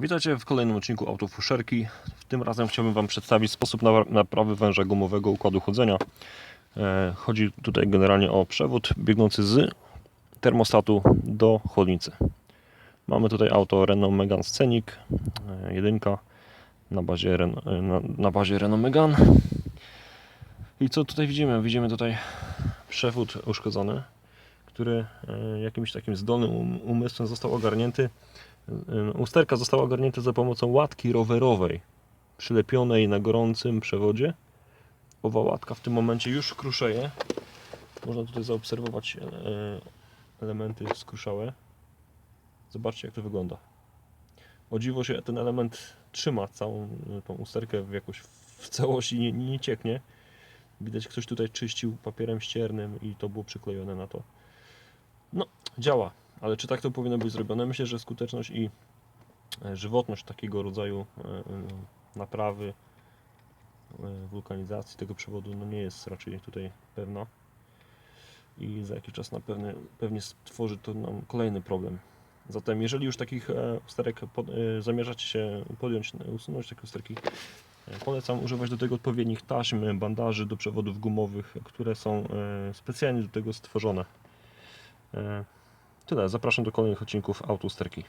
Witajcie w kolejnym odcinku Autofuszerki. Tym razem chciałbym Wam przedstawić sposób na- naprawy węża gumowego układu chłodzenia. E, Chodzi tutaj generalnie o przewód biegnący z termostatu do chłodnicy. Mamy tutaj auto Renault Megane Scenic, e, jedynka na bazie, e, na, na bazie Renault Megane. I co tutaj widzimy? Widzimy tutaj przewód uszkodzony, który jakimś takim zdolnym um- umysłem został ogarnięty Usterka została ogarnięta za pomocą łatki rowerowej przylepionej na gorącym przewodzie. Owa łatka w tym momencie już kruszeje. Można tutaj zaobserwować e, elementy skruszałe. Zobaczcie jak to wygląda. O dziwo się ten element trzyma całą e, tą usterkę w jakoś w całości nie, nie cieknie. Widać ktoś tutaj czyścił papierem ściernym i to było przyklejone na to. No, działa. Ale czy tak to powinno być zrobione? Myślę, że skuteczność i e, żywotność takiego rodzaju e, e, naprawy, wulkanizacji tego przewodu no nie jest raczej tutaj pewna. I za jakiś czas na pewno, pewnie stworzy to nam kolejny problem. Zatem jeżeli już takich usterek zamierzacie się podjąć, usunąć takie usterki, polecam używać do tego odpowiednich taśm, bandaży do przewodów gumowych, które są specjalnie do tego stworzone. Tyle, zapraszam do kolejnych odcinków Autosterki.